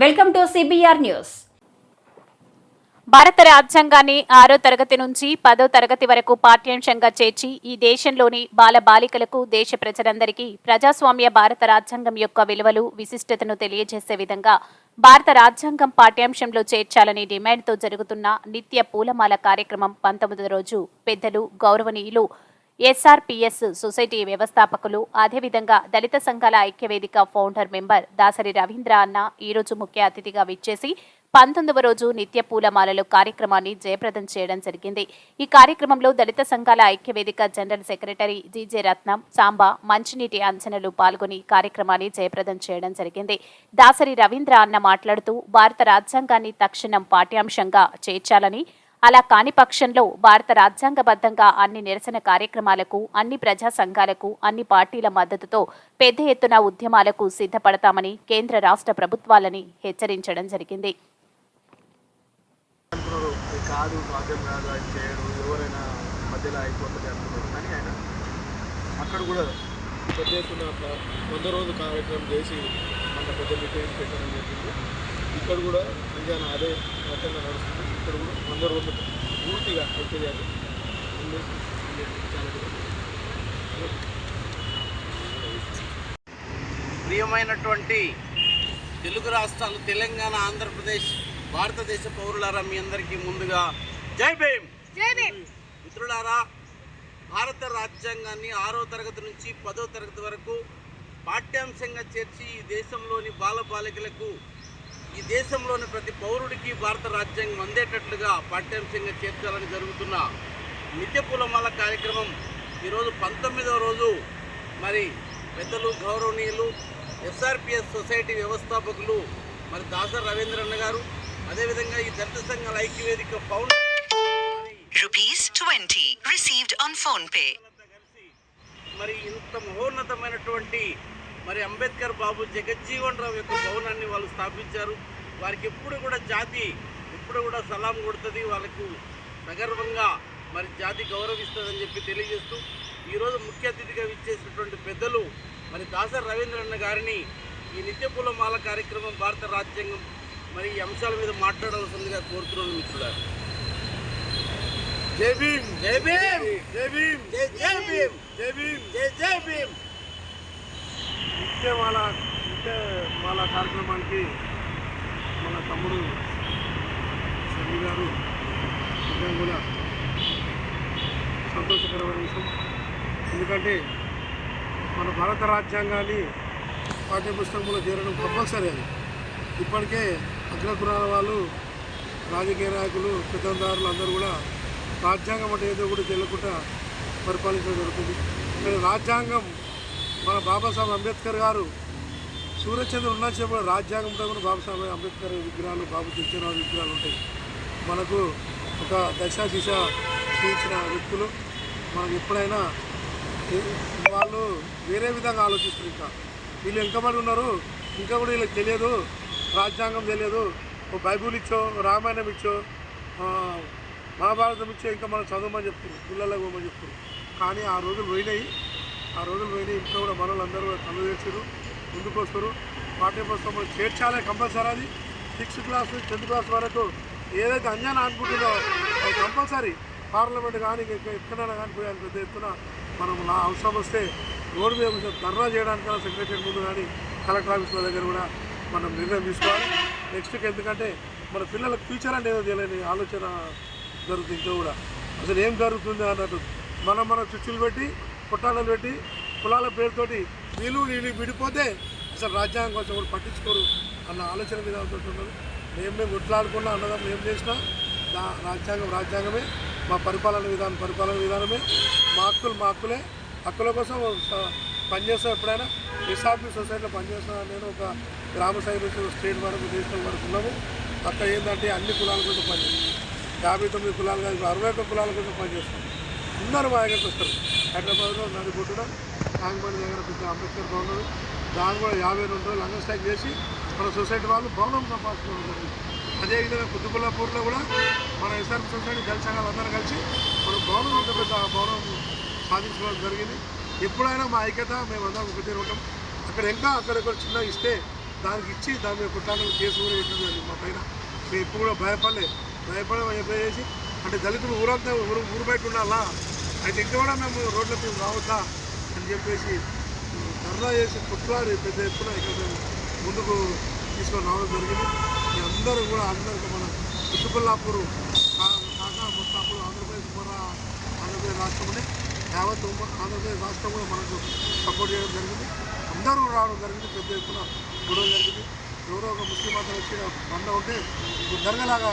Welcome to CBR news భారత రాజ్యాంగాన్ని ఆరో తరగతి నుంచి పదో తరగతి వరకు పాఠ్యాంశంగా చేర్చి ఈ దేశంలోని బాల బాలికలకు దేశ ప్రజలందరికీ ప్రజాస్వామ్య భారత రాజ్యాంగం యొక్క విలువలు విశిష్టతను తెలియజేసే విధంగా భారత రాజ్యాంగం పాఠ్యాంశంలో చేర్చాలని డిమాండ్తో జరుగుతున్న నిత్య పూలమాల కార్యక్రమం పంతొమ్మిదో రోజు పెద్దలు గౌరవనీయులు ఎస్ఆర్పిఎస్ సొసైటీ వ్యవస్థాపకులు అదేవిధంగా దళిత సంఘాల ఐక్యవేదిక ఫౌండర్ మెంబర్ దాసరి రవీంద్ర అన్న ఈరోజు ముఖ్య అతిథిగా విచ్చేసి పంతొమ్మిదవ రోజు నిత్య పూలమాలలు కార్యక్రమాన్ని జయప్రదం చేయడం జరిగింది. ఈ కార్యక్రమంలో దళిత సంఘాల ఐక్యవేదిక general secretary G J Ratnam Samba మంచినీటి అంచనలు పాల్గొని కార్యక్రమాన్ని జయప్రదం చేయడం జరిగింది. దాసరి రవీంద్ర అన్న మాట్లాడుతూ భారత రాజ్యాంగాన్ని తక్షణం పాఠ్యాంశంగా చేర్చాలని అలా కాని పక్షంలో భారత రాజ్యాంగబద్ధంగా అన్ని నిరసన కార్యక్రమాలకు అన్ని ప్రజా సంఘాలకు అన్ని పార్టీల మద్దతుతో పెద్ద ఎత్తున ఉద్యమాలకు సిద్ధపడతామని కేంద్ర రాష్ట్ర ప్రభుత్వాలని హెచ్చరించడం జరిగింది. అక్కడ కూడా పెద్ద ఎత్తున వంద రోజు కార్యక్రమం చేసి పెద్ద పెట్టడం జరిగింది ఇక్కడ కూడా నిజాన అదే రకంగా నడుస్తుంది. ఇక్కడ కూడా వంద రోజులు పూర్తిగా ప్రియమైనటువంటి తెలుగు రాష్ట్రాలు తెలంగాణ ఆంధ్రప్రదేశ్ భారతదేశ పౌరులారా మీ అందరికీ ముందుగా జై భీమ్! మిత్రులారా భారత రాజ్యాంగాన్ని ఆరో తరగతి నుంచి పదో తరగతి వరకు పాఠ్యాంశంగా చేర్చి ఈ దేశంలోని బాలబాలికలకు ఈ దేశంలోని ప్రతి పౌరుడికి భారత రాజ్యాంగం అందేటట్లుగా పాఠ్యాంశంగా చేర్చాలని జరుగుతున్న నిత్య పులమాల కార్యక్రమం ఈరోజు పంతొమ్మిదవ రోజు మరి పెద్దలు గౌరవనీయులు ఎస్ఆర్పిఎస్ సొసైటీ వ్యవస్థాపకులు మరి దాసర్ రవీంద్రన్న గారు అదేవిధంగా ఈ దళిత సంఘాల ఐక్యవేదిక ఫౌండర్ మరి Rupees 20 received on phone pay. అంతా కలిసి మరి ఇంత మహోన్నతమైనటువంటి మరి అంబేద్కర్ బాబు జగజ్జీవన్ రావు యొక్క భవనాన్ని వాళ్ళు స్థాపించారు. వారికి ఎప్పుడు కూడా జాతి ఎప్పుడు కూడా సలాం కొడుతుంది. వాళ్ళకు సగర్వంగా మరి జాతి గౌరవిస్తుందని చెప్పి తెలియజేస్తూ ఈరోజు ముఖ్య అతిథిగా విచ్చేసినటువంటి పెద్దలు మరి దాసర్ రవీంద్రన్న గారిని ఈ నిత్య పూలమాల కార్యక్రమం భారత రాజ్యాంగం మరి ఈ అంశాల మీద మాట్లాడాల్సిందిగా కోరుతున్నాను మిత్రులారు. జై భీమ్! జై భీమ్! జై భీమ్! జై జై భీమ్ జై భీమ్! జై జై భీమ్! నిత్యమాల వాళ్ళ కార్యక్రమానికి మన తమ్ముడు సన్ని గారు కూడా సంతోషకరమైన విషయం. ఎందుకంటే మన భారత రాజ్యాంగాన్ని పాఠ్యపుస్తకంలో చేరడం కంపల్సరీ అది. ఇప్పటికే అగ్రకురాల వాళ్ళు రాజకీయ నాయకులు పెద్దందారులు అందరూ కూడా రాజ్యాంగం అంటే ఏదో కూడా తెలియకుండా పరిపాలించడం జరుగుతుంది. రాజ్యాంగం మన బాబాసాహెబ్ అంబేద్కర్ గారు సూర్యచంద్ర ఉన్నప్పుడు కూడా రాజ్యాంగం కూడా బాబాసాహెబ్ అంబేద్కర్ విగ్రహాలు బాబు తెచ్చిరావు విగ్రహాలు ఉంటాయి. మనకు ఒక దశ దిశ చూపించిన వ్యక్తులు. మనకు ఎప్పుడైనా వాళ్ళు వేరే విధంగా ఆలోచిస్తారు ఇంకా. వీళ్ళు ఎంకబడి ఉన్నారు? ఇంకా కూడా వీళ్ళకి తెలియదు. రాజ్యాంగం తెలియదు. ఓ బైబుల్ ఇచ్చో రామాయణం ఇచ్చో మహాభారతం ఇచ్చో ఇంకా మనం చదవమని చెప్తున్నారు. పిల్లలకు పోమని చెప్తున్నారు. కానీ ఆ రోజులు పోయినాయి. ఆ రోజులు పోయినాయి. ఇంట్లో కూడా మనలు అందరూ కళ్ళు తెచ్చారు ముందుకు వస్తారు. పాఠ్యపుస్తకంలో చేర్చాలే కంపల్సరీ అది. సిక్స్త్ క్లాస్ టెన్త్ క్లాస్ వరకు ఏదైతే అన్యాయం అనుకుంటుందో అది కంపల్సరీ. పార్లమెంట్ కానీ ఎక్కడైనా కానీ పోయాలి పెద్ద ఎత్తున మనం నా అవసరం వస్తే రోడ్డు మీద కొంచెం ధర్నా చేయడానికైనా సెక్రటరీ ముందు కానీ కలెక్టర్ ఆఫీసుల దగ్గర కూడా మనం నిర్ణయం తీసుకోవాలి. నెక్స్ట్కి ఎందుకంటే మన పిల్లలకు ఫ్యూచర్ అంటే ఏదో తెలియని ఆలోచన జరుగుతుంది ఇంకా కూడా అసలు ఏం జరుగుతుంది అన్నట్టు మనం మన చుచ్చులు పెట్టి పుట్టాలను పెట్టి కులాల పేరుతోటి వీళ్ళు వీళ్ళు విడిపోతే అసలు రాజ్యాంగం కోసం కూడా పట్టించుకోరు అన్న ఆలోచన విధానంతో ఉన్నారు మేము మేము కొట్లాడుకున్నా అన్నదం ఏం చేసినా దా రాజ్యాంగం రాజ్యాంగమే మా పరిపాలన విధానం పరిపాలన విధానమే మా హక్కులు మా హక్కులే. హక్కుల కోసం పనిచేస్తాం ఎప్పుడైనా. ఎస్ఆర్పి సొసైటీలో పనిచేస్తున్నా నేను ఒక గ్రామ స్థాయి స్టేట్ వరకు నేషనల్ వరకు ఉన్నాము. అక్కడ ఏంటంటే అన్ని కులాల కోసం పనిచేస్తాం. యాభై తొమ్మిది కులాలు కాదు అరవై ఒక్క కులాల కోసం పనిచేస్తాం. అందరూ మా దగ్గరికి వస్తారు హైదరాబాద్లో నడిపోతున్నా ట్యాంక్బండ్ దగ్గర పెద్ద అంబేద్కర్ భవనం దాని కూడా యాభై రెండు రోజులు అంగ చేసి మన సొసైటీ వాళ్ళు భవనం సంపాదించుకోవడం జరిగింది. అదేవిధంగా కుతుబుల్లాపూర్లో కూడా మన ఎస్ఆర్ సొసైటీ దళిత సంఘాలు అందరూ కలిసి మన భవనం ఒక పెద్ద భవనం సాధించుకోవడం జరిగింది. ఎప్పుడైనా మా ఐక్యత మేమందరం ఒకటే ఉంటాం అక్కడ ఇంకా అక్కడక్కడ చిన్న ఇస్తే దానికి ఇచ్చి దాని మీద కుట్రాలకు కేసు కూడా పెట్టింది మా పైన. మేము ఇప్పుడు కూడా భయపడలే. భయపడే ఎప్పుడు చేసి అంటే దళితులు ఊరంతా ఊరు ఊరు బయట ఉండాలా? అయితే ఇంకా కూడా మేము రోడ్లకు రావద్దా అని చెప్పేసి ధర్నా చేసి కుట్లాడి పెద్ద ఎత్తున ఇక్కడ మేము ముందుకు తీసుకొని రావడం జరిగింది. మీ అందరూ కూడా అందరికీ మన చుట్టుపల్లాపూర్ కాక ముత్తాపూరు ఆంధ్రప్రదేశ్ మన ఆంధ్రప్రదేశ్ రాష్ట్రంలో యావత్ ఆంధ్రప్రదేశ్ రాష్ట్రం కూడా మనకు సపోర్ట్ చేయడం జరిగింది. అందరూ రావడం జరిగింది పెద్ద ఎత్తున గొడవ జరిగింది. ఎవరో ఒక ముస్లిం అతను వచ్చి బండ ఉంటే ఇప్పుడు దర్గలాగా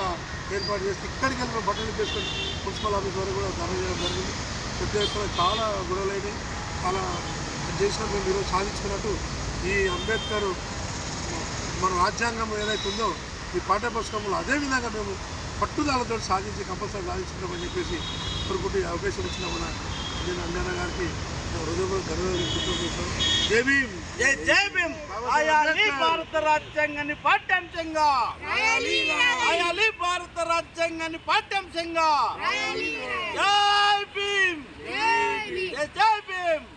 ఏర్పాటు చేసి ఇక్కడికి వెళ్ళిన బట్టలు చేసుకొని మున్సిపల్ ఆఫీస్ వరకు కూడా ధర చేయడం జరిగింది. పెద్ద చాలా గొడవలైనవి చాలా చేసినా మేము ఈరోజు సాధించుకున్నట్టు ఈ అంబేద్కర్ మన రాజ్యాంగం ఏదైతే ఉందో ఈ పాఠ్యపుస్తకంలో అదే విధంగా మేము పట్టుదలతో సాధించి కంపల్సరీ సాధించుకున్నామని చెప్పేసి కోరుకుంటూ ఈ అవకాశం ఇచ్చిన మన నేను అంజన గారికి భారత రాజ్యాంగాన్ని పాఠ్యాంశంగా! భారత రాజ్యాంగాన్ని పాఠ్యాంశంగా! Jamie! Let's help him!